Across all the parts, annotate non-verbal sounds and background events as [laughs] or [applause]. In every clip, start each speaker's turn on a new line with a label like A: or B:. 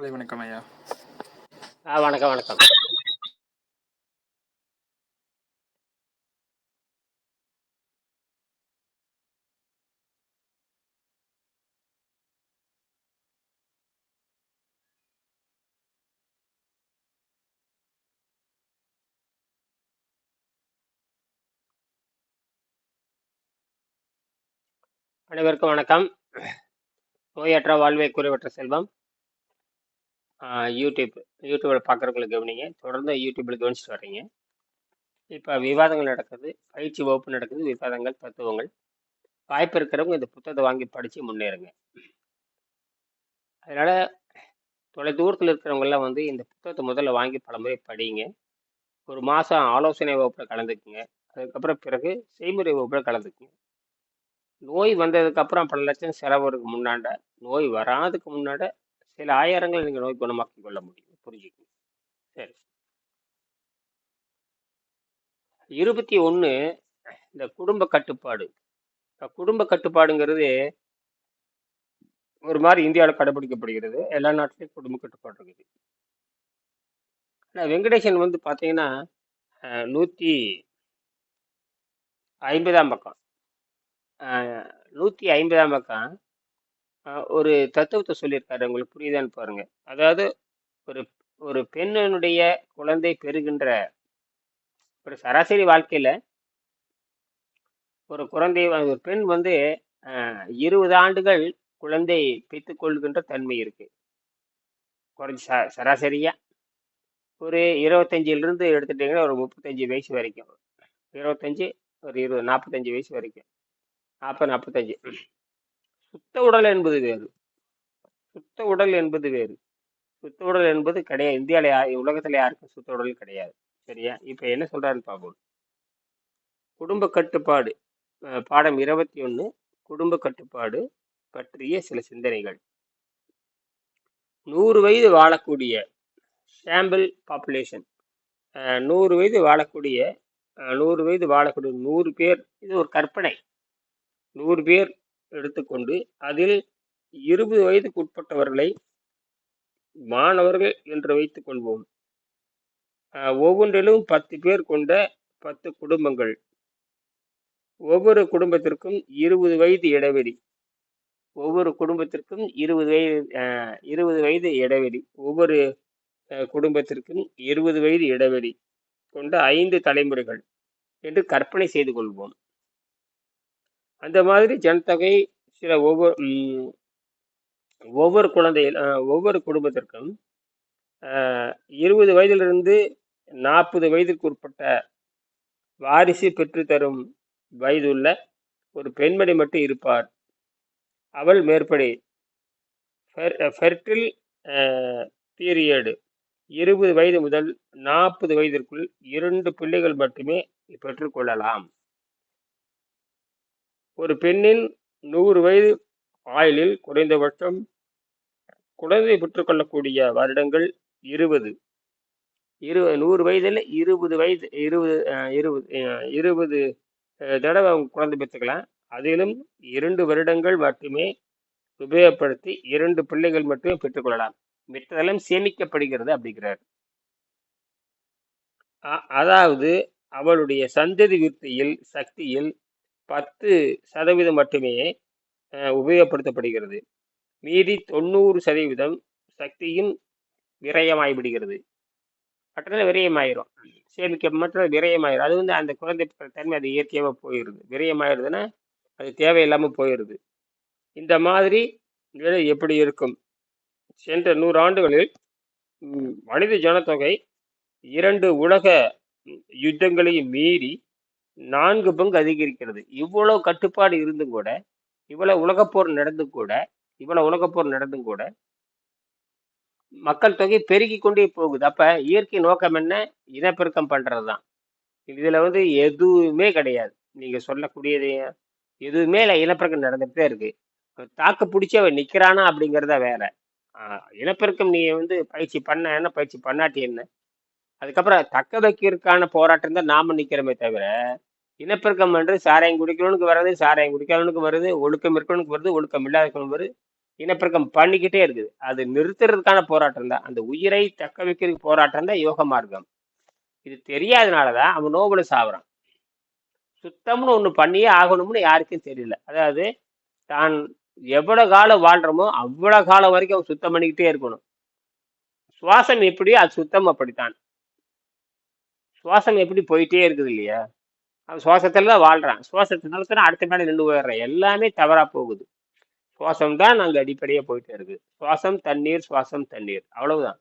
A: காலை வணக்கம் ஐயா.
B: ஆ வணக்கம் வணக்கம். அனைவருக்கும் வணக்கம். நோயற்ற வாழ்வை குறைவற்ற செல்வம். யூடியூப் யூடியூப்பில் பார்க்குறவங்களுக்கு கவனிங்க. தொடர்ந்து யூடியூப்பில் கவனிச்சுட்டு வர்றீங்க. இப்போ விவாதங்கள் நடக்குது. பயிற்சி வகுப்பு நடக்குது. விவாதங்கள் தத்துவங்கள். வாய்ப்பு இருக்கிறவங்க இந்த புத்தகத்தை வாங்கி படித்து முன்னேறுங்க. அதனால் தொலை தூரத்தில் இருக்கிறவங்கெல்லாம் வந்து இந்த புத்தகத்தை முதல்ல வாங்கி பல முறை படிங்க. ஒரு மாதம் ஆலோசனை வகுப்பில் கலந்துக்குங்க. அதுக்கப்புறம் பிறகு செய்முறை வகுப்பில் கலந்துக்குங்க. நோய் வந்ததுக்கப்புறம் பல லட்சம் செலவுக்கு முன்னாண்ட நோய் வராதுக்கு முன்னாட சில ஆயிரங்கள் நீங்கள் நோய் குணமாக்கி கொள்ள முடியும். புரிஞ்சுக்கணும் சரி. இருபத்தி ஒன்று இந்த குடும்ப கட்டுப்பாடு. இந்த குடும்ப கட்டுப்பாடுங்கிறது ஒரு மாதிரி இந்தியாவில் கடைபிடிக்கப்படுகிறது. எல்லா நாட்டிலையும் குடும்ப கட்டுப்பாடு இருக்குது. ஆனால் வெங்கடேசன் வந்து பார்த்தீங்கன்னா நூற்றி ஐம்பதாம் பக்கம். நூற்றி ஐம்பதாம் பக்கம் ஒரு தத்துவத்தை சொல்லியிருக்காரு. உங்களுக்கு புரியுதான்னு பாருங்க. அதாவது ஒரு ஒரு பெண்ணினுடைய குழந்தை பெறுகின்ற ஒரு சராசரி வாழ்க்கையில் ஒரு குழந்தை ஒரு பெண் வந்து இருபது ஆண்டுகள் குழந்தை பெற்றுக்கொள்கின்ற தன்மை இருக்கு. குறைஞ்ச ச சராசரியா. ஒரு இருபத்தஞ்சிலிருந்து எடுத்துட்டீங்கன்னா ஒரு முப்பத்தஞ்சு வயசு வரைக்கும். இருபத்தஞ்சி ஒரு இருபது நாற்பத்தஞ்சு வயசு வரைக்கும். நாற்பது நாற்பத்தஞ்சு சுத்த உடல் என்பது வேறு. சுத்த உடல் என்பது வேறு. சுத்த உடல் என்பது கிடையாது. இந்தியாவில் யா உலகத்தில் யாருக்கும் சுத்த உடல் கிடையாது. சரியா? இப்போ என்ன சொல்றாருன்னு பார்ப்போம். குடும்ப கட்டுப்பாடு பாடம் இருபத்தி ஒன்று குடும்ப கட்டுப்பாடு பற்றிய சில சிந்தனைகள். நூறு வயது வாழக்கூடிய சாம்பிள் பாப்புலேஷன் நூறு வயது வாழக்கூடிய நூறு வயது வாழக்கூடிய நூறு பேர் இது ஒரு கற்பனை. நூறு பேர் எடுத்துக்கொண்டு அதில் இருபது வயதுக்குட்பட்டவர்களை மாணவர்கள் என்று வைத்துக் கொள்வோம். ஒவ்வொன்றிலும் பத்து பேர் கொண்ட பத்து குடும்பங்கள். ஒவ்வொரு குடும்பத்திற்கும் இருபது வயது இடைவெளி. ஒவ்வொரு குடும்பத்திற்கும் இருபது வயது இருபது வயது இடைவெளி. ஒவ்வொரு குடும்பத்திற்கும் இருபது வயது இடைவெளி கொண்ட ஐந்து தலைமுறைகள் என்று கற்பனை செய்து கொள்வோம். அந்த மாதிரி ஜனத்தொகை சில ஒவ்வொரு ஒவ்வொரு குழந்தை ஒவ்வொரு குடும்பத்திற்கும் இருபது வயதிலிருந்து நாற்பது வயதிற்கு உட்பட்ட வாரிசு பெற்றுத்தரும் வயதுள்ள ஒரு பெண்மணி மட்டும் இருப்பார். அவள் மேற்படி ஃபெர்டில் பீரியடு இருபது வயது முதல் நாற்பது வயதிற்குள் இரண்டு பிள்ளைகள் மட்டுமே பெற்றுக்கொள்ளலாம் ஒரு பெண்ணின் நூறு வயது ஆயுளில் குறைந்தபட்சம் குழந்தை பெற்றுக்கொள்ளக்கூடிய வருடங்கள் இருபது. இரு நூறு வயதில் இருபது வயது இருபது இருபது இருபது தடவை அவங்க குழந்தை பெற்றுக்கலாம். அதிலும் இரண்டு வருடங்கள் மட்டுமே உபயோகப்படுத்தி இரண்டு பிள்ளைகள் மட்டுமே பெற்றுக்கொள்ளலாம். மற்றதெல்லாம் சேமிக்கப்படுகிறது அப்படிங்கிறார். அதாவது அவளுடைய சந்ததி விருத்தியில் சக்தியில் பத்து சதவீதம் மட்டுமே உபயோகப்படுத்தப்படுகிறது. மீதி தொண்ணூறு சதவீதம் சக்தியும் விரயமாகிவிடுகிறது மற்றது விரயமாயிரும். சேமிக்க மற்ற விரயமாயிரும். அது வந்து அந்த குழந்தை தன்மை அது இயற்கையாக போயிடுது விரயமாயிருதுன்னா அது தேவையில்லாமல் போயிடுது இந்த மாதிரி நிலை எப்படி இருக்கும்? சென்ற நூறு ஆண்டுகளில் மனித ஜனத்தொகை இரண்டு உலக யுத்தங்களையும் மீறி நான்கு பங்கு அதிகரிக்கிறது. இவ்வளவு கட்டுப்பாடு இருந்தும் கூட இவ்வளவு உலகப்போர் நடந்தும் கூட இவ்வளவு உலகப்போர் நடந்தும் கூட மக்கள் தொகை பெருகி கொண்டே போகுது. அப்ப இயற்கை நோக்கம் என்ன? இனப்பெருக்கம் பண்றதுதான். இதுல வந்து எதுவுமே கிடையாது. நீங்க சொல்லக்கூடியது எதுவுமே இல்லை. இனப்பெருக்கம் நடந்துகிட்டே இருக்கு. தாக்கு பிடிச்சி அவன் நிக்கிறானா அப்படிங்கிறத வேற. இனப்பெருக்கம் நீ வந்து பயிற்சி பண்ண என்ன? பயிற்சி பண்ணாட்டி என்ன? அதுக்கப்புறம் தக்க வைக்கிறதுக்கான போராட்டம் தான் நாம நிக்கிறோமே தவிர இனப்பெருக்கம் என்று சாராயம் குடிக்கிறவனுக்கு வர்றது சாராயம் குடிக்காதவனுக்கு வருது ஒழுக்கம் இருக்கிறவனுக்கு வருது ஒழுக்கம் இல்லாதவனுக்கு வருது இனப்பெருக்கம் பண்ணிக்கிட்டே இருக்குது. அது நிறுத்துறதுக்கான போராட்டம் தான். அந்த உயிரை தக்க வைக்கிறதுக்கு போராட்டம் தான் யோக மார்க்கம். இது தெரியாதனால தான் அவன் நோபல சாவறான். சுத்தம்னு ஒன்று பண்ணியே ஆகணும்னு யாருக்கும் தெரியல. அதாவது தான் எவ்வளோ காலம் வாழ்றோமோ அவ்வளோ காலம் வரைக்கும் அவன் சுத்தம் பண்ணிக்கிட்டே இருக்கணும். சுவாசம் எப்படியோ அது சுத்தம் அப்படித்தான். சுவாசம் எப்படி போயிட்டே இருக்குது இல்லையா? அவன் சுவாசத்தில் தான் வாழ்கிறான் சுவாசத்தினால தான் அடுத்த மேலே நின்று போயிடுறான். எல்லாமே தவறாக போகுது. சுவாசம் தான் அங்கே அடிப்படையாக போயிட்டே இருக்குது சுவாசம் தண்ணீர் சுவாசம் தண்ணீர். அவ்வளவுதான்.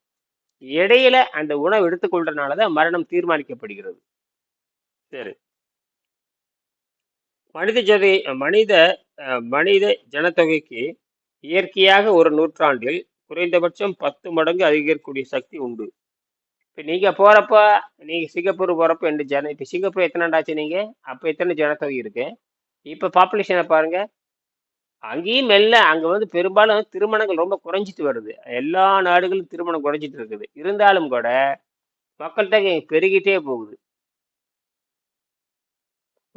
B: இடையில அந்த உணவு எடுத்துக்கொள்றதுனால தான் மரணம் தீர்மானிக்கப்படுகிறது. சரி. மனித ஜதை மனித மனித ஜனத்தொகைக்கு இயற்கையாக ஒரு நூற்றாண்டில் குறைந்தபட்சம் பத்து மடங்கு அதிகரிக்கக்கூடிய சக்தி உண்டு. இப்போ நீங்கள் போகிறப்ப நீங்கள் சிங்கப்பூர் போகிறப்ப ரெண்டு ஜன இப்போ சிங்கப்பூர் எத்தனை ஆண்டாச்சு நீங்கள் அப்போ எத்தனை ஜனத்தொகை இருக்கு? இப்போ பாப்புலேஷனை பாருங்கள் அங்கேயும் மெல்ல அங்கே வந்து பெரும்பாலும் திருமணங்கள் ரொம்ப குறைஞ்சிட்டு வருது. எல்லா நாடுகளும் திருமணம் குறைஞ்சிட்டு இருக்குது. இருந்தாலும் கூட மக்கள் தொகை பெருகிட்டே போகுது.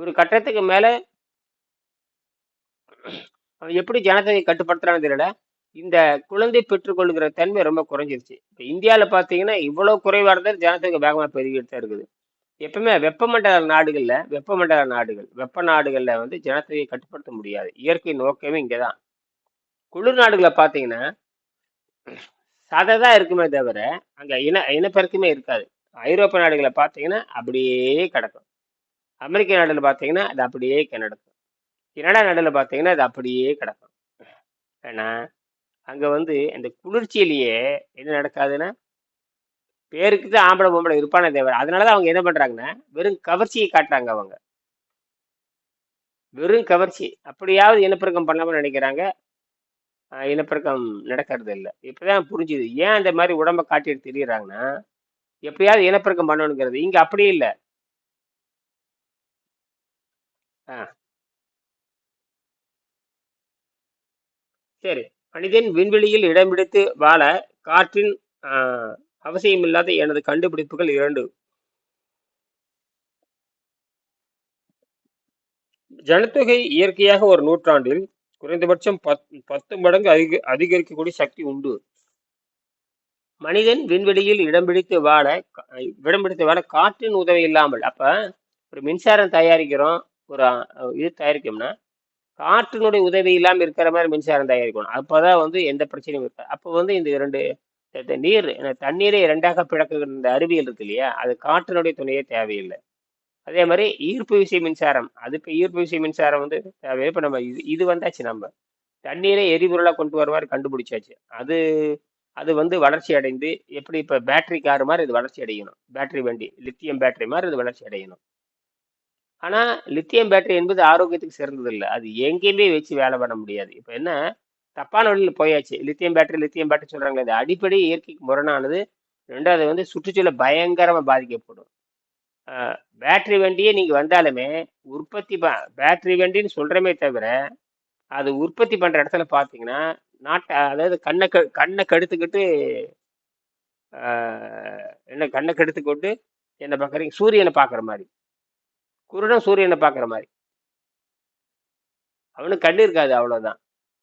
B: ஒரு கட்டத்துக்கு மேலே எப்படி ஜனத்தொகை கட்டுப்படுத்துறான்னு தெரியல. இந்த குழந்தை பெற்றுக்கொள்கிற தன்மை ரொம்ப குறைஞ்சிருச்சு. இப்போ இந்தியாவில் பார்த்தீங்கன்னா இவ்வளோ குறைவாக இருந்தால் ஜனத்தொகை வேகமாக பெருகிட்டு தான் இருக்குது. எப்பவுமே வெப்பமண்டல நாடுகளில் வெப்பமண்டல நாடுகள் வெப்ப நாடுகளில் வந்து ஜனத்தொகையை கட்டுப்படுத்த முடியாது. இயற்கை நோக்கமே இங்கே தான் குளிர் நாடுகளை பார்த்தீங்கன்னா சதை தான் இருக்குமே தவிர அங்கே இன இனப்பெருக்குமே இருக்காது. ஐரோப்பிய நாடுகளை பார்த்தீங்கன்னா அப்படியே கிடக்கும். அமெரிக்க நாடுல பார்த்தீங்கன்னா அது அப்படியே நடக்கும் கனடா நாடுல பார்த்தீங்கன்னா அது அப்படியே கிடக்கும். ஏன்னா அங்கே வந்து அந்த குளிர்ச்சியிலேயே என்ன நடக்காதுன்னா பேருக்கு தான் ஆம்பளை பொம்பளை இருப்பானே தேவை அதனால தான் அவங்க என்ன பண்ணுறாங்கன்னா வெறும் கவர்ச்சியை காட்டுறாங்க அவங்க. வெறும் கவர்ச்சி. அப்படியாவது இனப்பெருக்கம் பண்ணாமல் நினைக்கிறாங்க. இனப்பெருக்கம் நடக்கிறது இல்லை இப்போதான் புரிஞ்சுது. ஏன் அந்த மாதிரி உடம்ப காட்டிட்டு திரியிறாங்கன்னா எப்படியாவது இனப்பெருக்கம் பண்ணணுங்கிறது. இங்கே அப்படியே இல்லை. ஆ. சரி. மனிதன் விண்வெளியில் இடம் பிடித்து வாழ காற்றின் அவசியமில்லாத எனது கண்டுபிடிப்புகள் இரண்டு. ஜனத்தொகை இயற்கையாக ஒரு நூற்றாண்டில் குறைந்தபட்சம் பத் பத்து மடங்கு அதிக அதிகரிக்கக்கூடிய சக்தி உண்டு. மனிதன் விண்வெளியில் இடம் பிடித்து வாழ இடம் பிடித்து வாழ காற்றின் உதவி இல்லாமல் அப்போ ஒரு மின்சாரம் தயாரிக்கிறோம் ஒரு இது தயாரிக்கோம்னா காற்றினுடைய உதவி இல்லாமல் இருக்கிற மாதிரி மின்சாரம் தயாரிக்கணும். அப்போதான் வந்து எந்த பிரச்சனையும் இருக்காது. அப்போ வந்து இந்த இரண்டு நீர் தண்ணீரை இரண்டாக பிளக்குகிற இந்த அறிவியல் இருக்கு இல்லையா? அது காற்றினுடைய துணையே தேவையில்லை. அதே மாதிரி ஈர்ப்பு விசை மின்சாரம். அது இப்போ ஈர்ப்பு விசை மின்சாரம் வந்து தேவை இப்போ நம்ம இது இது வந்தாச்சு நம்ம. தண்ணீரை எரிபொருளாக கொண்டு வர மாதிரி கண்டுபிடிச்சாச்சு. அது அது வந்து வளர்ச்சி அடைந்து எப்படி இப்போ பேட்டரி கார் மாதிரி இது வளர்ச்சி அடையணும். பேட்டரி வண்டி லித்தியம் பேட்டரி மாதிரி இது வளர்ச்சி அடையணும். ஆனால் லித்தியம் பேட்டரி என்பது ஆரோக்கியத்துக்கு சிறந்தது இல்லை அது எங்கேயுமே வச்சு வேலை பண்ண முடியாது. இப்போ என்ன? தப்பான வழியில் போயாச்சு. லித்தியம் பேட்டரி லித்தியம் பேட்டரி சொல்கிறாங்களே இது அடிப்படை இயற்கைக்கு முரணானது. ரெண்டாவது வந்து சுற்றுச்சூழல் பயங்கரமாக பாதிக்கப்படும். பேட்டரி வண்டியே நீங்கள் வந்தாலுமே உற்பத்தி ப பேட்டரி வண்டின்னு சொல்கிறமே தவிர அது உற்பத்தி பண்ணுற இடத்துல பார்த்தீங்கன்னா நாட்டை அதாவது கண்ணை க கண்ணை கெடுத்துக்கிட்டு என்ன கண்ணை கெடுத்துக்கொண்டு என்ன பார்க்குறீங்க சூரியனை பார்க்குற மாதிரி. குருடன் சூரியனை பார்க்குற மாதிரி. அவனுக்கு கண்ணு இருக்காது அவ்வளோதான்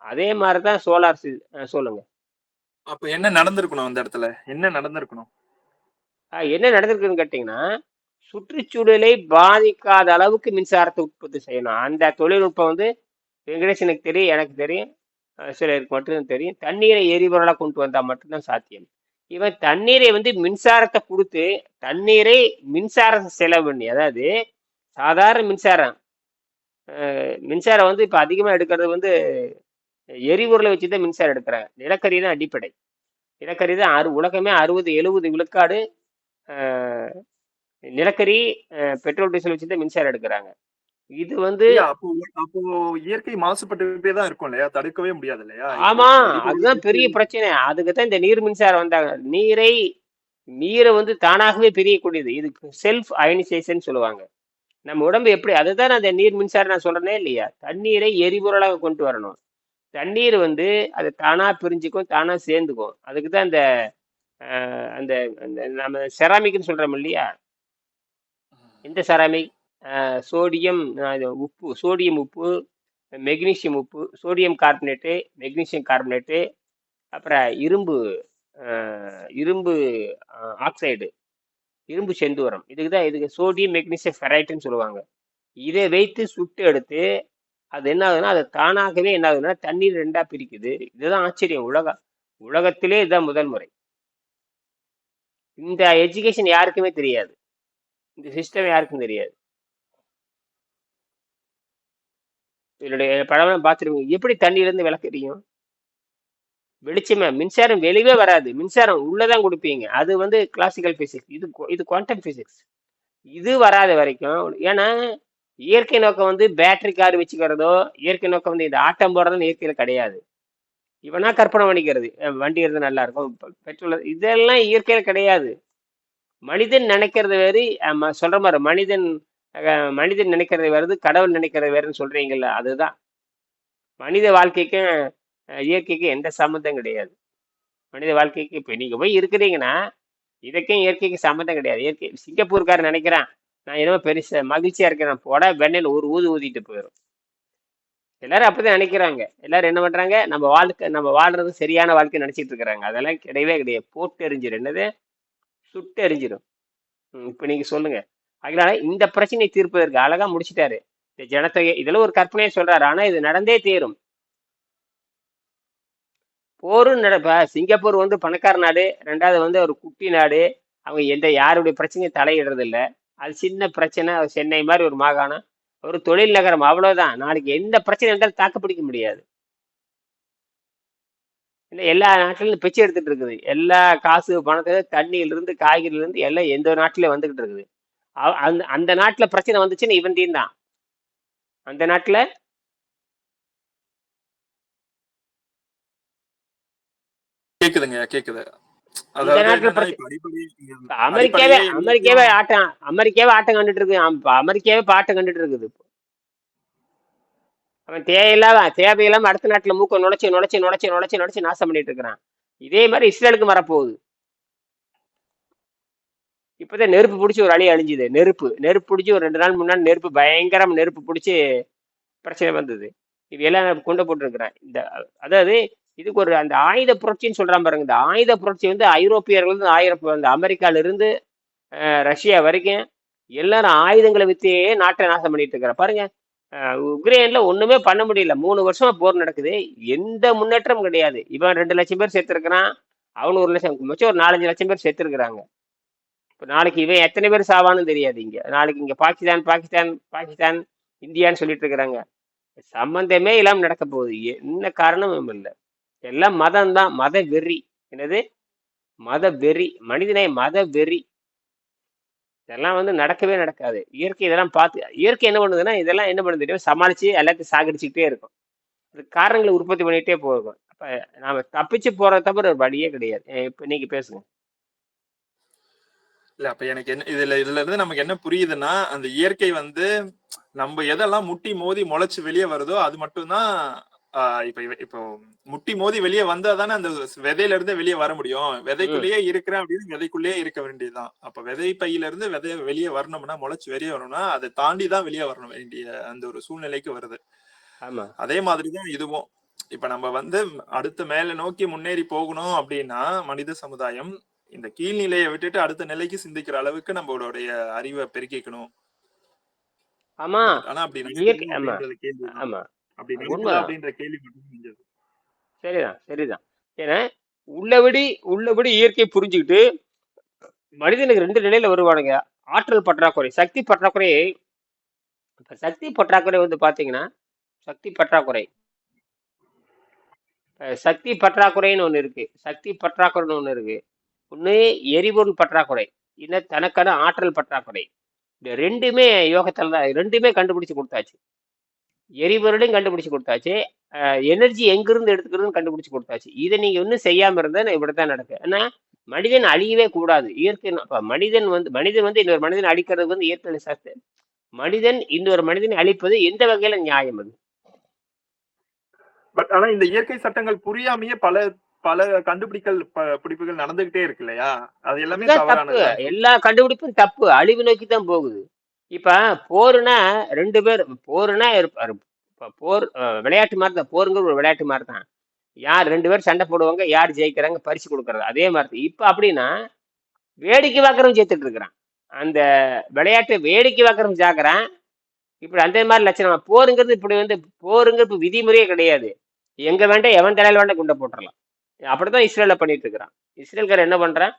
B: அதே மாதிரி தான் சோலார் சொல்லுங்க.
A: அப்ப என்ன நடந்திருக்கணும் அந்த இடத்துல? என்ன நடந்திருக்கணும்?
B: என்ன நடந்திருக்குன்னு கேட்டிங்கன்னா சுற்றுச்சூழலை பாதிக்காத அளவுக்கு மின்சாரத்தை உற்பத்தி செய்யணும். அந்த தொழில்நுட்பம் வந்து வெங்கடேசனுக்கு தெரியும் எனக்கு தெரியும் சிலருக்கு மட்டும்தான் தெரியும். தண்ணீரை எரிபொருளாக கொண்டு வந்தால் மட்டும்தான் சாத்தியம். இவன் தண்ணீரை வந்து மின்சாரத்தை கொடுத்து தண்ணீரை மின்சாரத்தை செலவு பண்ணி அதாவது சாதாரண மின்சாரம். மின்சாரம் வந்து இப்போ அதிகமாக எடுக்கிறது வந்து எரிபொருளை வச்சு தான் மின்சாரம் எடுக்கிறாங்க. நிலக்கரி தான் அடிப்படை. நிலக்கரி தான் அறு உலகமே அறுபது எழுபது விழுக்காடு நிலக்கரி பெட்ரோல் டீசல் வச்சு தான் மின்சாரம் எடுக்கிறாங்க. இது வந்து
A: அப்போ அப்போ இயற்கை மாசுபட்டுட்டே தான் இருக்கும் இல்லையா? தடுக்கவே முடியாது இல்லையா?
B: ஆமா அதுதான் பெரிய பிரச்சனை. அதுக்கு தான் இந்த நீர் மின்சாரம் வந்தாங்க. நீரை நீரை வந்து தானாகவே பிரியக்கூடியது. இதுக்கு செல்ஃப் அயனைசேஷன் சொல்லுவாங்க. நம்ம உடம்பு எப்படி? அதை தான் அந்த நீர் மின்சாரம் நான் சொல்கிறேனே இல்லையா? தண்ணீரை எரிபொருளாக கொண்டு வரணும். தண்ணீர் வந்து அது தானாக பிரிஞ்சுக்கும் தானாக சேர்ந்துக்கும். அதுக்கு தான் அந்த அந்த நம்ம செராமிக்னு சொல்கிறோம் இல்லையா? இந்த செராமிக்? சோடியம் உப்பு சோடியம் உப்பு மெக்னீசியம் உப்பு சோடியம் கார்பனேட்டு மெக்னீசியம் கார்பனேட்டு அப்புறம் இரும்பு இரும்பு ஆக்சைடு. இரும்பு செந்தூரம் இதுக்கு தான் இதுக்கு சோடியம் மெக்னீசியம் ஃபெரைட்டுன்னு சொல்லுவாங்க. இதை வைத்து சுட்டு எடுத்து அது என்ன ஆகுதுன்னா அது தானாகவே என்ன ஆகுதுன்னா தண்ணீர் ரெண்டா பிரிக்குது. இதுதான் ஆச்சரியம். உலக உலகத்திலே இதுதான் முதல் முறை. இந்த எஜுகேஷன் யாருக்குமே தெரியாது. இந்த சிஸ்டம் யாருக்கும் தெரியாது. இதனுடைய படம் பார்த்துருவீங்க எப்படி தண்ணியிலேருந்து விளக்குறீங்க? வெளிச்சமே மின்சாரம் வெளியவே வராது. மின்சாரம் உள்ளதான் கொடுப்பீங்க. அது வந்து கிளாசிக்கல் பிசிக்ஸ் இது இது குவாண்டம் பிசிக்ஸ் இது வராத வரைக்கும் ஏன்னா இயற்கை நோக்கம் வந்து பேட்டரி கார் வச்சுக்கிறதோ இயற்கை நோக்கம் வந்து இந்த ஆட்டம் போடுறதுன்னு இயற்கையில கிடையாது. இவனா கற்பனை பண்ணிக்கிறது. வண்டி இருந்தா நல்லா இருக்கும் பெட்ரோல் இதெல்லாம் இயற்கையில கிடையாது. மனிதன் நினைக்கிறது வேறு சொல்ற மாதிரி மனிதன் மனிதன் நினைக்கிறது வேறு கடவுள் நினைக்கிறது வேறுன்னு சொல்றீங்கல்ல அதுதான். மனித வாழ்க்கைக்கும் இயற்கைக்கு எந்த சம்மந்தம் கிடையாது. மனித வாழ்க்கைக்கு இப்போ நீங்கள் போய் இருக்கிறீங்கன்னா இதுக்கும் இயற்கைக்கு சம்மந்தம் கிடையாது. இயற்கை சிங்கப்பூர்காரன் நினைக்கிறான் நான் என்னமோ பெருசா மகிழ்ச்சியாக இருக்கிறேன் போட வெண்ணில் ஒரு ஊது ஊதிட்டு போயிடும் எல்லாரும் அப்படிதான் நினைக்கிறாங்க. எல்லாரும் என்ன பண்றாங்க? நம்ம வாழ்க்கை நம்ம வாழ்றது சரியான வாழ்க்கை நினைச்சிட்டு இருக்கிறாங்க. அதெல்லாம் கிடையவே கிடையாது. போட்டு எரிஞ்சிடும் என்னது? சுட்டு எரிஞ்சிடும் இப்போ இப்ப நீங்க சொல்லுங்க. அதனால இந்த பிரச்சனையை தீர்ப்பதற்கு அழகா முடிச்சிட்டாரு. இந்த ஜனத்தொகை இதெல்லாம் ஒரு கற்பனையை சொல்றாரு. ஆனா இது நடந்தே தீரும். போரும் நடப்ப சிங்கப்பூர் வந்து பணக்கார நாடு ரெண்டாவது வந்து ஒரு குட்டி நாடு. அவங்க எந்த யாருடைய பிரச்சனையும் தலையிடுறது இல்ல. அது சின்ன பிரச்சனை சென்னை மாதிரி ஒரு மாகாணம். ஒரு தொழில் நகரம் அவ்வளவுதான். நாளைக்கு எந்த பிரச்சனை இருந்தாலும் தாக்கு பிடிக்க முடியாது. இல்லை எல்லா நாட்டிலும் பிச்சை எடுத்துட்டு இருக்குது. எல்லா காசு பணத்துல தண்ணியில இருந்து காய்கறில இருந்து எல்லாம் எந்த நாட்டில வந்துகிட்டு இருக்குது. அந்த அந்த நாட்டுல பிரச்சனை வந்துச்சுன்னு இவன் தான். அந்த நாட்டுல
A: கேக்குதுங்க கேக்குது
B: அந்த
A: அதாவது
B: நாட்டுல
A: என்னன்னா
B: பிரச்சனை
A: இப்ப அடிப்படை இங்க
B: இப்ப அமெரிக்காவே அமெரிக்காவே ஆட்டம் அமெரிக்காவே ஆட்டம் கண்டுட்டு இருக்கு அமெரிக்காவே இப்ப ஆட்டம் கண்டுட்டு இருக்குது. அவன் தேவையில்லாம தேவையில்லாம அடுத்த நாட்டுல மூக்க நுழைச்சு நுழைச்சு நுழைச்சு நுழைச்சு நுழைச்சு நாசம் பண்ணிட்டு இருக்கிறான். இதே மாதிரி இஸ்ரேலுக்கு வரப்போகுது. இப்பதான் நெருப்பு பிடிச்சி ஒரு அழி அழிஞ்சுது. நெருப்பு நெருப்பு பிடிச்சி ஒரு ரெண்டு நாள் முன்னாடி நெருப்பு பயங்கரம் நெருப்பு பிடிச்சி பிரச்சனை வந்தது. இது எல்லாம் கொண்டு போட்டுருக்கிறேன். இந்த அதாவது இதுக்கு ஒரு அந்த ஆயுத புரட்சின்னு சொல்கிறான் பாருங்க. இந்த ஆயுத புரட்சி வந்து ஐரோப்பியர்கள் இருந்து ஆயிரம் இந்த அமெரிக்காவிலிருந்து ரஷ்யா வரைக்கும் எல்லாரும் ஆயுதங்களை வித்தே நாட்டை நாசம் பண்ணிட்டு இருக்கிற பாருங்க. அஹ், உக்ரைன்ல ஒண்ணுமே பண்ண முடியல. மூணு வருஷமா போர் நடக்குது. எந்த முன்னேற்றமும் கிடையாது. இவன் ரெண்டு லட்சம் பேர் சேர்த்துருக்கிறான். அவனு ஒரு லட்சம் மிச்சம் ஒரு நாலஞ்சு லட்சம் பேர் சேர்த்துருக்குறாங்க. இப்போ நாளைக்கு இவன் எத்தனை பேர் சாவான்னு தெரியாது இங்க. நாளைக்கு இங்க பாகிஸ்தான் பாகிஸ்தான் பாகிஸ்தான் இந்தியான்னு சொல்லிட்டு இருக்கிறாங்க. சம்பந்தமே இல்லாமல் நடக்க போகுது. என்ன காரணமும் இல்லை. எல்லாம் மதம் தான் மத வெறி என்னது? மத வெறி மனிதனை மத வெறி இதெல்லாம் வந்து நடக்கவே நடக்காது. இயற்கை இதெல்லாம் பார்த்து இயற்கை என்ன பண்ணுதுன்னா இதெல்லாம் என்ன பண்ணுது தெரியும்? சமாளிச்சு எல்லாத்தையும் சாகடிச்சுக்கிட்டே இருக்கும். அது காரணங்களை உற்பத்தி பண்ணிகிட்டே போகும். அப்போ நாம் தப்பிச்சு போறத தவிர ஒரு வழியே கிடையாது. இப்போ நீங்கள் பேசுங்க.
A: இல்ல அப்ப எனக்கு என்ன இதுல இதுல இருந்து நமக்கு என்ன புரியுதுன்னா அந்த இயற்கை வந்து நம்ம எதெல்லாம் முட்டி மோதி முளைச்சு வெளியே வருதோ அது மட்டும்தான் இப்ப இப்போ முட்டி மோதி வெளியே வந்தா தானே அந்த விதையில இருந்து வெளியே வர முடியும். விதைக்குள்ளேயே இருக்கிறேன் அப்படின்னு விதைக்குள்ளேயே இருக்க வேண்டியதுதான். அப்ப விதை பையில இருந்து விதை வெளியே வரணும்னா முளைச்சு வெளியே வரணும்னா அதை தாண்டி தான் வெளியே வரணும் வேண்டிய அந்த ஒரு சூழ்நிலைக்கு வருது. அதே மாதிரிதான் இதுவும். இப்ப நம்ம வந்து அடுத்த மேல நோக்கி முன்னேறி போகணும் அப்படின்னா மனித சமுதாயம் இந்த கீழ்நிலையை விட்டுட்டு அடுத்த நிலைக்கு சிந்திக்கிற அளவுக்கு நம்மளுடைய அறிவை பெருக்கிக்கணும்.
B: ஆமா.
A: ஆனா அப்படி.
B: ஆமா.
A: அப்படி. அப்படின்ற கேள்வி மட்டும்
B: சரிதான் சரிதான். ஏன்னா உள்ளபடி உள்ளபடி இயற்கை புரிஞ்சுக்கிட்டு மனிதனுக்கு ரெண்டு நிலையில வருவானுங்க. ஆற்றல் பற்றாக்குறை சக்தி பற்றாக்குறை இப்ப சக்தி பற்றாக்குறை வந்து பாத்தீங்கன்னா சக்தி பற்றாக்குறை. சக்தி பற்றாக்குறைன்னு ஒண்ணு இருக்கு. சக்தி பற்றாக்குறைன்னு ஒண்ணு இருக்கு. ஒண்ணு எரிபொருள் பற்றாக்குறை இல்ல தனக்கான ஆற்றல் பற்றாக்குறை. இந்த ரெண்டுமே யோகத்துல தான் ரெண்டுமே கண்டுபிடிச்சு கொடுத்தாச்சு. எரிபொருளையும் கண்டுபிடிச்சு கொடுத்தாச்சு. எனர்ஜி எங்கிருந்து எடுத்துக்கிறதுன்னு கண்டுபிடிச்சு கொடுத்தாச்சு. இதை நீங்க இன்னும் செய்யாம இருந்தா இப்படித்தான் நடக்கு ஏன்னா மனிதன் அழியவே கூடாது. இயற்கை மனிதன் வந்து மனிதன் வந்து இன்னொரு மனிதன் அழிக்கிறது வந்து இயற்கை சாஸ்திர மனிதன் இன்னொரு மனிதனை அழிப்பது எந்த வகையில நியாயம் அது?
A: பட் ஆனா இந்த இயற்கை சட்டங்கள் புரியாமையே பல பல கண்டுபிடிக்கல் பிடிப்புகள் நடந்துகிட்டே இருக்கு இல்லையா? அது எல்லாமே
B: எல்லா கண்டுபிடிப்பும் தப்பு. அழிவு நோக்கி தான் போகுது. இப்ப போருனா ரெண்டு பேர் போருனா இருப்பாரு இப்போ போர் விளையாட்டு மாதிரி தான் போருங்கிற ஒரு விளையாட்டு மாதிரி தான் யார் ரெண்டு பேர் சண்டை போடுவாங்க யார் ஜெயிக்கிறாங்க பரிசு கொடுக்கறது அதே மாதிரி தான் இப்போ அப்படின்னா வேடிக்கை பார்க்குறவன் ஜெயித்துட்டு இருக்கிறான். அந்த விளையாட்டு வேடிக்கை பார்க்குறவன் ஜாக்குறான். இப்படி அந்த மாதிரி லட்சணம் போருங்கிறது இப்படி வந்து போருங்கிறது இப்போ விதிமுறையே கிடையாது. எங்க வேண்டாம் எவன் தலையில் வேண்டாம் குண்டை போட்டுடலாம் அப்படிதான் இஸ்ரேல பண்ணிட்டு இருக்கிறான். இஸ்ரேல்கார என்ன பண்றான்?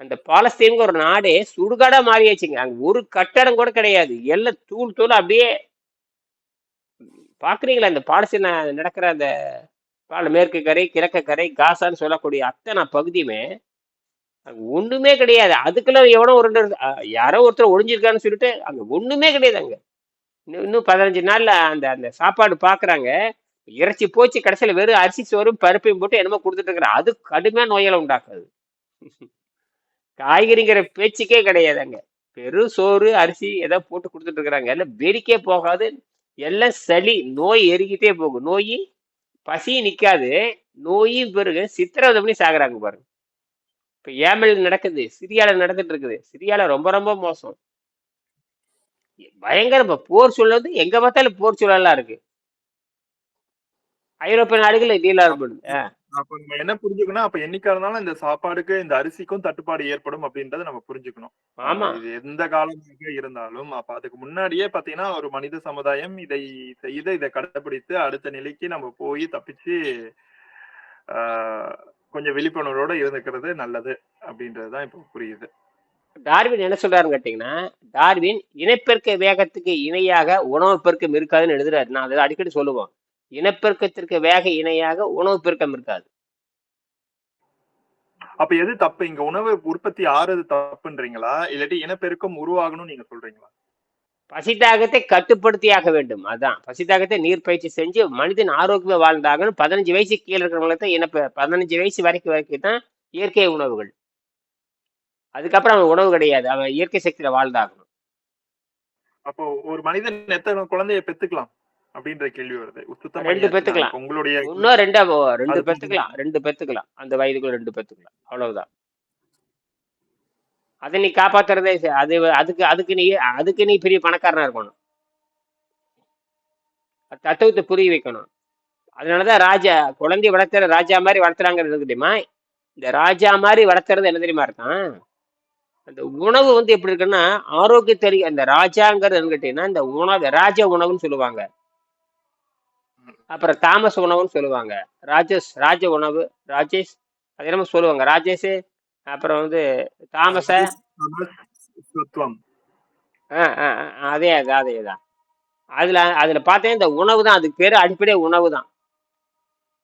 B: அந்த பாலஸ்தீன்க ஒரு நாடே சுடுகாடா மாறியாச்சுங்க. அங்க ஒரு கட்டடம் கூட கிடையாது. எல்லாம் தூள் தூள் அப்படியே பாக்குறீங்களா? இந்த பாலஸ்தீன நடக்கிற அந்த பால மேற்கு கரை கிழக்கு கரை காசான்னு சொல்லக்கூடிய அத்தனை பகுதியுமே அங்க ஒண்ணுமே கிடையாது. அதுக்குள்ள எவனோ ஒரு ரெண்டு யாரோ ஒருத்தர் ஒழிஞ்சிருக்கான்னு சொல்லிட்டு அங்க ஒண்ணுமே கிடையாது அங்க. இன்னும் இன்னும் பதினஞ்சு நாள்ல அந்த அந்த சாப்பாடு பாக்குறாங்க. இறைச்சி போச்சு கடைசியில வெறும் அரிசி சோறும் பருப்பையும் போட்டு என்னமோ கொடுத்துட்டு இருக்கிறான் அது கடுமையான நோய்களை உண்டாக்குது. காய்கறிங்கிற பேச்சுக்கே கிடையாது அங்க வெறும் சோறு அரிசி ஏதோ போட்டு கொடுத்துட்டு இருக்கிறாங்க. எல்லாம் வெடிக்கே போகாது. எல்லாம் சளி நோய் எரிக்கிட்டே போகும். நோய் பசி நிக்காது நோயும் பெருகு. சித்திரவதை பண்ணி சாகுறாங்க பாருங்க. இப்ப ஏமல் நடக்குது. சிரியால நடந்துட்டு இருக்குது. சிரியால ரொம்ப ரொம்ப மோசம். பயங்கர போர் சூழல் எங்க பார்த்தாலும் போர் சூழலா இருக்கு. ஐரோப்பிய நாடுகள் ஏற்படுது அஹ்
A: அப்ப நம்ம என்ன புரிஞ்சுக்கணும் அப்ப என்னைக்கா இருந்தாலும் இந்த சாப்பாடுக்கு இந்த அரிசிக்கும் தட்டுப்பாடு ஏற்படும் அப்படின்றத நம்ம புரிஞ்சுக்கணும்.
B: ஆமா.
A: இது எந்த காலமாக இருந்தாலும் அப்ப அதுக்கு முன்னாடியே பாத்தீங்கன்னா ஒரு மனித சமுதாயம் இதை செய்து இதை கடைபிடித்து அடுத்த நிலைக்கு நம்ம போய் தப்பிச்சு ஆஹ், கொஞ்சம் விழிப்புணர்வோட இருந்துக்கிறது நல்லது அப்படின்றதுதான் இப்போ புரியுது.
B: டார்வின் என்ன சொல்றாருன்னு கேட்டீங்கன்னா டார்வின் இனப்பெருக்க வேகத்துக்கு இணையாக உணவு பெருக்கம் இருக்காதுன்னு எழுதுறாரு. நான் அதை அடிக்கடி சொல்லுவோம் இனப்பெருக்கத்திற்கு வேக இணையாக உணவு பெருக்கம் இருக்காது.
A: அப்ப எது தப்பு? இங்க உணவு உற்பத்தி ஆறது தப்புன்றீங்களா? இல்லாட்டி இனப்பெருக்கம் உருவாகணும்னு நீங்க சொல்றீங்களா?
B: பசித்தாகத்தை கட்டுப்படுத்தியாக வேண்டும். அதான். பசித்தாகத்தை நீர் பயிற்சி செஞ்சு மனிதன் ஆரோக்கியமா வாழ்ந்தாகணும். பதினஞ்சு வயசு கீழே இருக்கிறவங்களுக்கு தான் இனப்ப பதினஞ்சு வயசு வரைக்கும் வரைக்கும் தான் இயற்கை உணவுகள். அதுக்கப்புறம் அவன் உணவு கிடையாது. அவன் இயற்கை சக்தியில வாழ்ந்தாகணும்.
A: அப்போ ஒரு மனிதன் எத்தனை குழந்தைய பெத்துக்கலாம்? அப்படின்ற கேள்வி வருது. சுத்தமா
B: ரெண்டு. பெத்துக்கலாம்.
A: உங்களுடைய
B: இன்னும் ரெண்டா ரெண்டு பெத்துக்கலாம். ரெண்டு பெத்துக்கலாம். அந்த வயதுக்குள்ள ரெண்டு பெத்துக்கலாம். அவ்வளவுதான். அதை நீ காப்பாத்துறதே அது அதுக்கு அதுக்கு நீ அதுக்கு நீ பெரிய பணக்காரனா இருக்கணும். தத்துவத்தை புரிய வைக்கணும். அதனாலதான் ராஜா குழந்தை வளர்த்துற ராஜா மாதிரி வளர்த்துறாங்கிறது தெரியுமா? இந்த ராஜா மாதிரி வளர்த்துறது என்ன தெரியுமா இருக்கான் அந்த உணவு வந்து எப்படி இருக்குன்னா ஆரோக்கியத்தறி அந்த ராஜாங்கிறது என்ன கேட்டீங்கன்னா இந்த உணவு ராஜ உணவுன்னு சொல்லுவாங்க. அப்புறம் தாமஸ் உணவுன்னு சொல்லுவாங்க. ராஜேஷ் ராஜ உணவு ராஜேஷ் அது என்னமோ சொல்லுவாங்க. ராஜேஷ் அப்புறம் வந்து அதே அது அதே தான் அதுல அதுல பார்த்தேன் இந்த உணவு தான். அதுக்கு பேரு அடிப்படை உணவு தான்.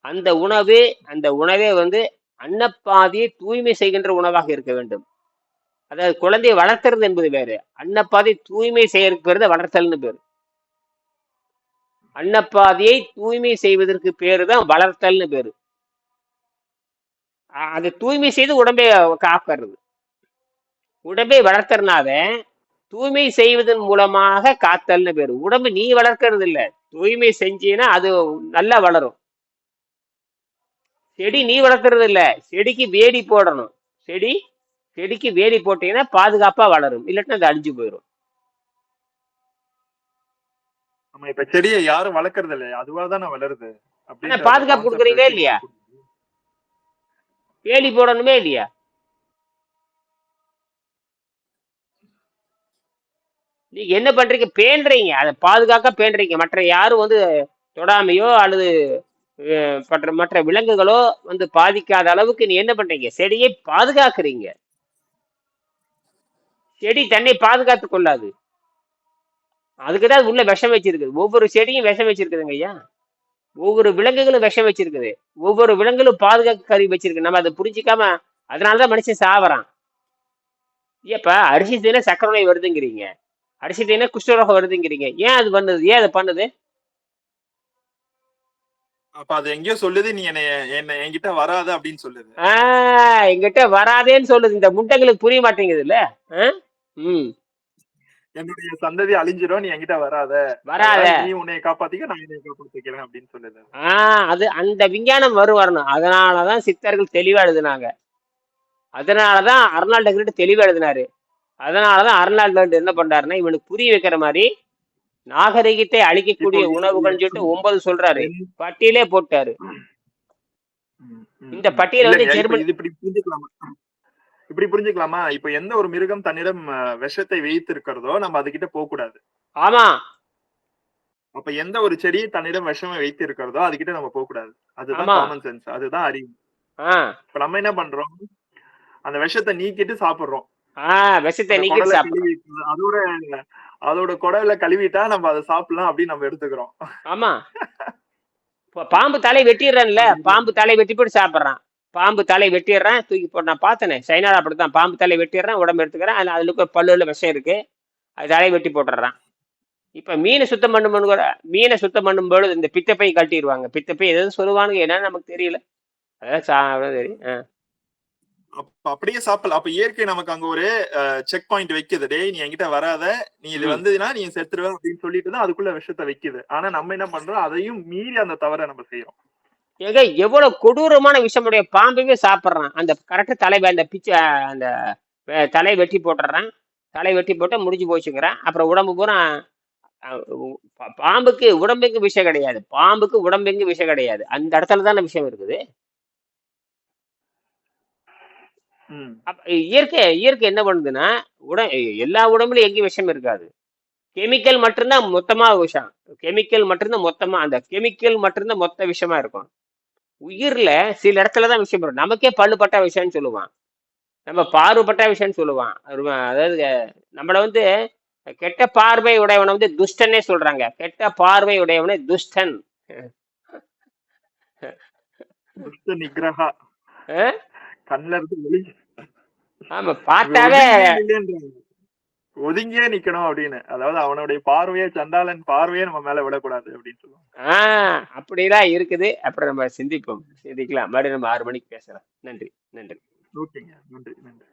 B: அந்த உணவு அந்த உணவே வந்து அன்னப்பாதியை தூய்மை செய்கின்ற உணவாக இருக்க வேண்டும். அதாவது குழந்தையை வளர்த்துறது என்பது வேறு. அன்னப்பாதை தூய்மை செய்யறதுக்கு பேரு தான் வளர்த்தல்னு பேரு. அன்னப்பாதையை தூய்மை செய்வதற்கு பேரு தான் வளர்த்தல்னு பேரு. அது அதை தூய்மை செய்து உடம்பை காக்கிறது உடம்பை வளர்த்தறனால தூய்மை செய்வதன் மூலமாக காத்தல்னு பேரு. உடம்பு நீ வளர்க்கறது இல்ல தூய்மை செஞ்சீன்னா அது நல்லா வளரும். செடி நீ வளர்க்கறது இல்ல செடிக்கு வேலி போடணும். செடி செடிக்கு வேலி போட்டீங்கன்னா பாதுகாப்பா வளரும். இல்லாட்டினா அது அழிஞ்சு போயிடும்
A: நம்ம இப்ப செடியை யாரும் வளர்க்கறது இல்லையா அதுவா தானே வளருது அப்படின்ற அந்த
B: பாதுகாப்பு கொடுக்குறீங்களா இல்லையா? வேலி போடணுமே இல்லையா? நீங்க என்ன பண்றீங்க? பேண்டுறீங்க. அதை பாதுகாக்க பேண்டுறீங்க. மற்ற யாரும் வந்து தொடாமையோ அல்லது மற்ற மற்ற விலங்குகளோ வந்து பாதிக்காத அளவுக்கு நீ என்ன பண்றீங்க? செடியை பாதுகாக்கிறீங்க. செடி தன்னை பாதுகாத்து கொள்ளாது. அதுக்குதான் அது உள்ள விஷம் வச்சிருக்குது. ஒவ்வொரு செடியும் விஷம் வச்சிருக்குதுங்க ஐயா. ஒவ்வொரு விலங்குகளும் விஷம் வச்சிருக்குது. ஒவ்வொரு விலங்குகளும் பாதுகாக்க கருவி வச்சிருக்கு. நம்ம அதை புரிஞ்சிக்காம அதனாலதான் மனுஷன் சாவறான். ஏப்ப அரிசி தின சக்கரை நோய் வருதுங்கிறீங்க. அரிசி தின குஷ்டரோகம் வருதுங்கிறீங்க. ஏன் அது பண்ணுது? ஏன் அது பண்ணுது?
A: அப்ப அது எங்கேயோ சொல்லுது நீ என்ன என்ன என்கிட்ட வராத அப்படின்னு சொல்லுது.
B: ஆஹ் எங்கிட்ட வராதேன்னு சொல்லுது. இந்த முட்டைகளுக்கு புரிய மாட்டேங்குது இல்ல? ம்.
A: என்னுடைய சந்ததி அழிஞ்சிரும் நீ என்கிட்ட வராத.
B: வராத.
A: நீ உன்னை காப்பாத்திக்க நான் என்னை காப்பாத்திக்கிறேன் அப்படின்னு சொல்லுது.
B: ஆஹ் அது அந்த விஞ்ஞானம் வரும் வரணும். அதனாலதான் சித்தர்கள் தெளிவா எழுதுனாங்க. அதனாலதான் அர்னால்டு கிட்ட தெளிவா எழுதினாரு. அதனாலதான் அர்னால்டு என்ன பண்றாருன்னா இவனுக்கு புரிய வைக்கிற மாதிரி நாகரிகத்தை அழிக்கக்கூடிய
A: இப்போ
B: உணவுகள்னு சொல்லிட்டு ஒன்பது சொல்றாரு. பட்டியலே போட்டாரு. இந்த. பட்டியல் வந்து ஜெர்மனி
A: இப்படி புரிஞ்சுக்கலாமா? இப்ப எந்த ஒரு மிருகம் தன்னிடம் விஷத்தை வைத்திருக்கிறதோ நம்ம அதுகிட்ட போக கூடாது
B: ஆமா.
A: அப்ப எந்த ஒரு செடி தன்னிடம் விஷமை வைத்து இருக்கிறதோ அதுகிட்ட நம்ம போக கூடாது அதுதான். காமன் சென்ஸ் அதுதான் அறிவு. இப்ப நம்ம என்ன பண்றோம்? அந்த விஷத்தை நீக்கிட்டு சாப்பிடுறோம். அதோட அதோட குடல கழுவிட்டா நம்ம அதை சாப்பிடலாம் அப்படின்னு நம்ம எடுத்துக்கிறோம்.
B: ஆமா. பாம்பு தலை வெட்டிடுறான்ல. [laughs] பாம்பு தலை வெட்டி போட்டு சாப்பிட்றான். பாம்பு தலை வெட்டிடுறேன் தூக்கி போட்டு நான் பார்த்தனே சைனால அப்படித்தான் பாம்பு தலை வெட்டிடுறேன் உடம்பு எடுத்துக்கிறேன் அதில் இருக்க பல்லுல விஷம் இருக்கு அது தலையை வெட்டி போட்டுடுறான். இப்ப மீனை சுத்தம் பண்ணும்போது கூட மீனை சுத்தம் பண்ணும்போது இந்த பித்தப்பை கட்டிடுவாங்க பித்தப்பை எதுவும் சொல்லுவானுங்க என்னன்னு நமக்கு தெரியல. அதான் தெரியும் ஆ.
A: அப்ப அப்படியே சாப்பிடலாம். அப்ப இயற்கை நமக்கு அங்க ஒரு செக் பாயிண்ட் வைக்குது. டேய் நீ என்கிட்ட வராத நீ இது. வந்ததுன்னா நீ செத்துருவ அப்படின்னு சொல்லிட்டு தான் அதுக்குள்ள விஷத்தை வைக்குது. ஆனா நம்ம என்ன பண்றோம் அதையும் மீறி அந்த தவறை நம்ம செய்யறோம்
B: ஏங்க எவ்வளவு கொடூரமான விஷமுடைய பாம்பையே சாப்பிட்றான். அந்த கரெக்டாக தலை அந்த பிச்சை அந்த தலையை வெட்டி போட்டுடுறான். தலை வெட்டி போட்டு முடிஞ்சு போச்சுங்கிறான். அப்புறம் உடம்பு பூரா பாம்புக்கு உடம்புக்கு விஷம் கிடையாது. பாம்புக்கு உடம்புக்கு விஷம் கிடையாது. அந்த இடத்துல தானே விஷயம் இருக்குது. இயற்கை இயற்கை என்ன பண்ணுதுன்னா உட எல்லா உடம்புலயும் எங்கேயும் விஷம் இருக்காது. கெமிக்கல் மட்டும்தான் மொத்தமா விஷம். கெமிக்கல் மட்டும்தான் மொத்தமா அந்த கெமிக்கல் மட்டும்தான் மொத்த விஷமா இருக்கும். உயிர்ல சில இடத்துல தான் விஷயம் வரும். நமக்கே பல்லு பட்டா விஷயம்னு சொல்லுவான். நம்ம பார்வைப்பட்டா விஷயம்னு சொல்லுவான். அதாவது நம்மள வந்து கெட்ட பார்வை உடையவனை வந்து துஷ்டனே சொல்றாங்க. கெட்ட பார்வை உடையவனை துஷ்டன்.
A: துஷ்ட நிகிரகா? கண்ணுல இருந்து
B: ஆமா பார்த்தாவே.
A: ஒதுங்கியே நிக்கணும் அப்படின்னு. அதாவது அவனுடைய பார்வையே சண்டாளன் பார்வையே நம்ம மேல விடக்கூடாது அப்படின்னு சொல்லுவாங்க.
B: ஆஹ் அப்படிதான் இருக்குது. அப்புறம் நம்ம சிந்திப்போம். சிந்திக்கலாம். மறுபடியும் நம்ம ஆறு மணிக்கு பேசலாம். நன்றி. நன்றி.
A: ஓகேங்க. நன்றி. நன்றி.